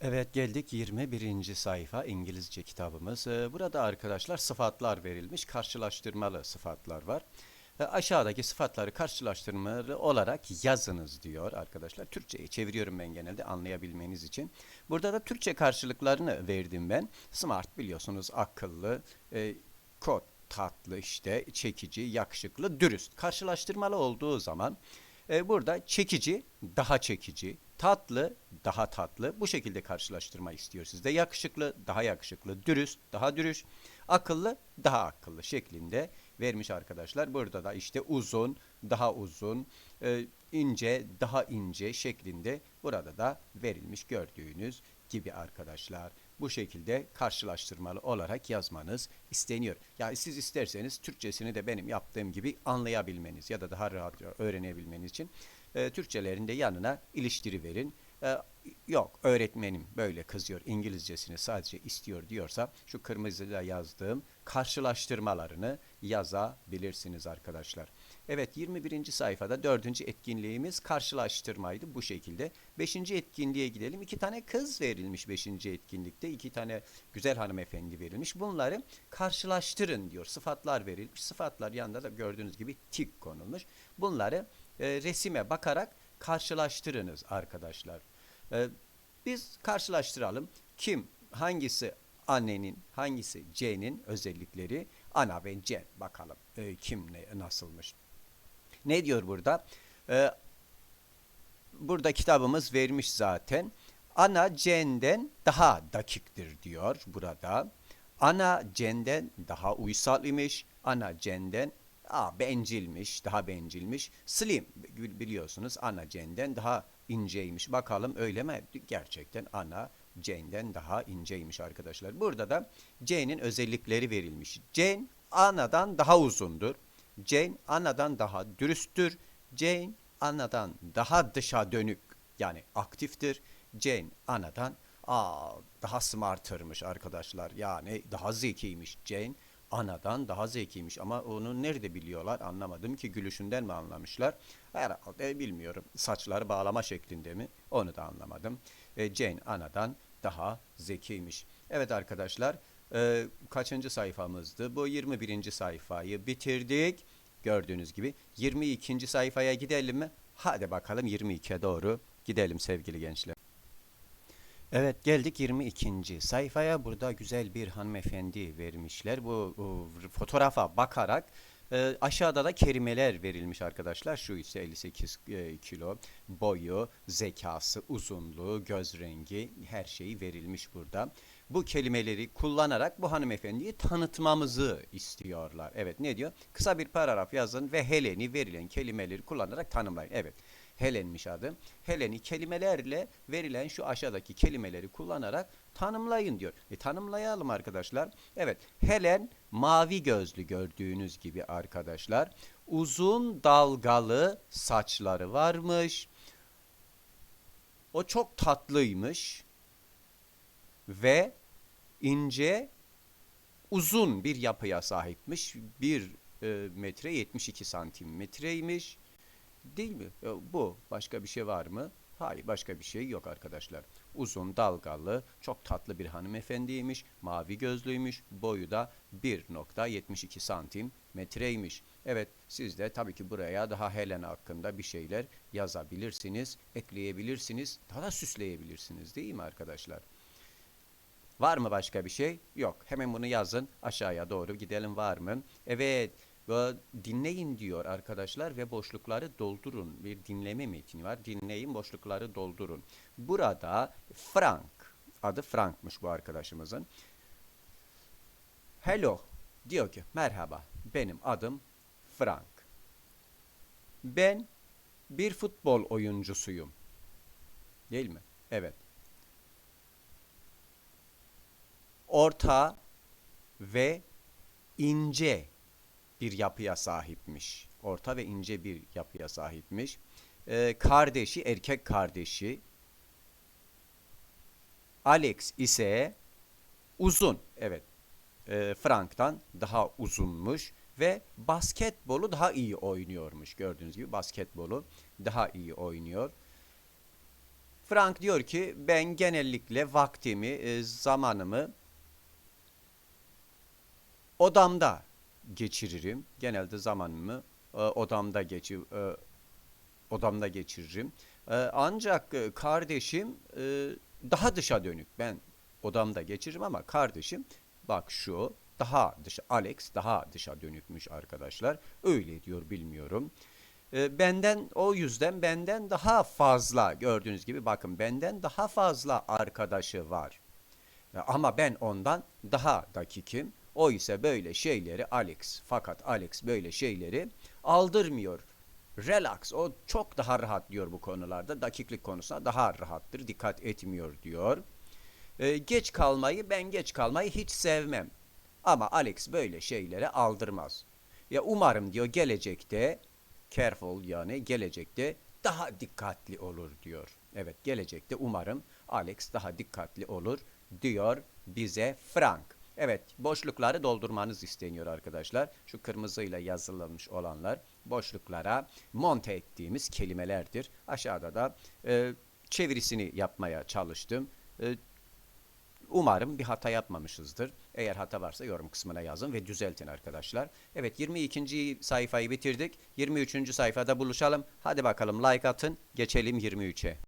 Evet geldik 21. sayfa İngilizce kitabımız. Ee, Burada arkadaşlar sıfatlar verilmiş. Karşılaştırmalı sıfatlar var. Ee, Aşağıdaki sıfatları karşılaştırmalı olarak yazınız diyor arkadaşlar. Türkçe'ye çeviriyorum ben genelde anlayabilmeniz için. Burada da Türkçe karşılıklarını verdim ben. Smart biliyorsunuz akıllı, e, kod tatlı işte, çekici, yakışıklı, dürüst. Karşılaştırmalı olduğu zaman e, burada çekici, daha çekici, tatlı, daha tatlı. Bu şekilde karşılaştırma istiyor sizde. Yakışıklı, daha yakışıklı, dürüst, daha dürüst, akıllı, daha akıllı şeklinde vermiş arkadaşlar. Burada da işte uzun, daha uzun, e, ince, daha ince şeklinde burada da verilmiş gördüğünüz gibi arkadaşlar. Bu şekilde karşılaştırmalı olarak yazmanız isteniyor. Yani siz isterseniz Türkçesini de benim yaptığım gibi anlayabilmeniz ya da daha rahat öğrenebilmeniz için e, Türkçelerin de yanına iliştiri verin. E, yok öğretmenim böyle kızıyor İngilizcesini sadece istiyor diyorsa şu kırmızıyla yazdığım karşılaştırmalarını yazabilirsiniz arkadaşlar. Evet 21. sayfada dördüncü etkinliğimiz karşılaştırmaydı bu şekilde. Beşinci etkinliğe gidelim. İki tane kız verilmiş beşinci etkinlikte. iki tane güzel hanımefendi verilmiş. Bunları karşılaştırın diyor. Sıfatlar verilmiş. Sıfatlar yanında da gördüğünüz gibi tik konulmuş. Bunları e, resime bakarak karşılaştırınız arkadaşlar. E, biz karşılaştıralım. Kim, hangisi annenin, hangisi C'nin özellikleri? Ana ve C bakalım e, kim ne nasılmış. Ne diyor burada? E, burada kitabımız vermiş zaten. Ana C'den daha dakiktir diyor burada. Ana C'den daha uysal imiş. Ana C'den Aa, bencilmiş, daha bencilmiş. Slim biliyorsunuz ana C'den daha inceymiş. Bakalım öyle mi? Gerçekten ana C'den daha inceymiş arkadaşlar. Burada da C'nin özellikleri verilmiş. Jane anadan daha uzundur. Jane anadan daha dürüsttür. Jane anadan daha dışa dönük yani aktiftir. Jane anadan aa, daha smartırmış arkadaşlar. Yani daha zekiymiş Jane anadan daha zekiymiş ama onu nerede biliyorlar anlamadım ki gülüşünden mi anlamışlar herhalde bilmiyorum saçları bağlama şeklinde mi onu da anlamadım e, Jane anadan daha zekiymiş evet arkadaşlar e, kaçıncı sayfamızdı bu 21. sayfayı bitirdik gördüğünüz gibi 22. sayfaya gidelim mi hadi bakalım 22'ye doğru gidelim sevgili gençler Evet geldik 22. sayfaya. Burada güzel bir hanımefendi vermişler. Bu, bu fotoğrafa bakarak e, aşağıda da kelimeler verilmiş arkadaşlar. Şu ise 58 e, kilo, boyu, zekası, uzunluğu, göz rengi her şeyi verilmiş burada. Bu kelimeleri kullanarak bu hanımefendiyi tanıtmamızı istiyorlar. Evet ne diyor? Kısa bir paragraf yazın ve Helen'i verilen kelimeleri kullanarak tanımlayın. Evet. Helen'miş adı. Helen'i kelimelerle verilen şu aşağıdaki kelimeleri kullanarak tanımlayın diyor. E tanımlayalım arkadaşlar. Evet Helen mavi gözlü gördüğünüz gibi arkadaşlar. Uzun dalgalı saçları varmış. O çok tatlıymış. Ve ince uzun bir yapıya sahipmiş. 1 e, metre 72 santimetreymiş. Değil mi? Bu. Başka bir şey var mı? Hayır başka bir şey yok arkadaşlar. Uzun dalgalı çok tatlı bir hanımefendiymiş. Mavi gözlüymüş. Boyu da 1.72 santim metreymiş. Evet siz de tabii ki buraya daha Helen hakkında bir şeyler yazabilirsiniz. Ekleyebilirsiniz. Daha da süsleyebilirsiniz değil mi arkadaşlar? Var mı başka bir şey? Yok. Hemen bunu yazın. Aşağıya doğru gidelim var mı? Evet. Dinleyin diyor arkadaşlar ve boşlukları doldurun. Bir dinleme metni var. Dinleyin boşlukları doldurun. Burada Frank, adı Frank'mış bu arkadaşımızın. Hello diyor ki merhaba benim adım Frank. Ben bir futbol oyuncusuyum. Değil mi? Evet. Orta ve ince bir yapıya sahipmiş. Orta ve ince bir yapıya sahipmiş. Ee, kardeşi, erkek kardeşi Alex ise uzun. Evet. E, Frank'tan daha uzunmuş ve basketbolu daha iyi oynuyormuş. Gördüğünüz gibi basketbolu daha iyi oynuyor. Frank diyor ki ben genellikle vaktimi, e, zamanımı odamda geçiririm. Genelde zamanımı e, odamda geçir e, odamda geçiririm. E, ancak e, kardeşim e, daha dışa dönük. Ben odamda geçiririm ama kardeşim bak şu daha dışa Alex daha dışa dönükmüş arkadaşlar. Öyle diyor bilmiyorum. E, benden o yüzden benden daha fazla gördüğünüz gibi bakın benden daha fazla arkadaşı var. Ya Ama ben ondan daha dakikim. O ise böyle şeyleri Alex fakat Alex böyle şeyleri aldırmıyor. Relax o çok daha rahat diyor bu konularda. Dakiklik konusunda daha rahattır. Dikkat etmiyor diyor. Ee, geç kalmayı ben geç kalmayı hiç sevmem. Ama Alex böyle şeylere aldırmaz. Ya umarım diyor gelecekte careful yani gelecekte daha dikkatli olur diyor. Evet gelecekte umarım Alex daha dikkatli olur diyor bize Frank. Evet boşlukları doldurmanız isteniyor arkadaşlar. Şu kırmızıyla yazılmış olanlar boşluklara monte ettiğimiz kelimelerdir. Aşağıda da e, çevirisini yapmaya çalıştım. E, Umarım bir hata yapmamışızdır. Eğer hata varsa yorum kısmına yazın ve düzeltin arkadaşlar. Evet 22. sayfayı bitirdik. 23. sayfada buluşalım. Hadi bakalım like atın. Geçelim 23'e.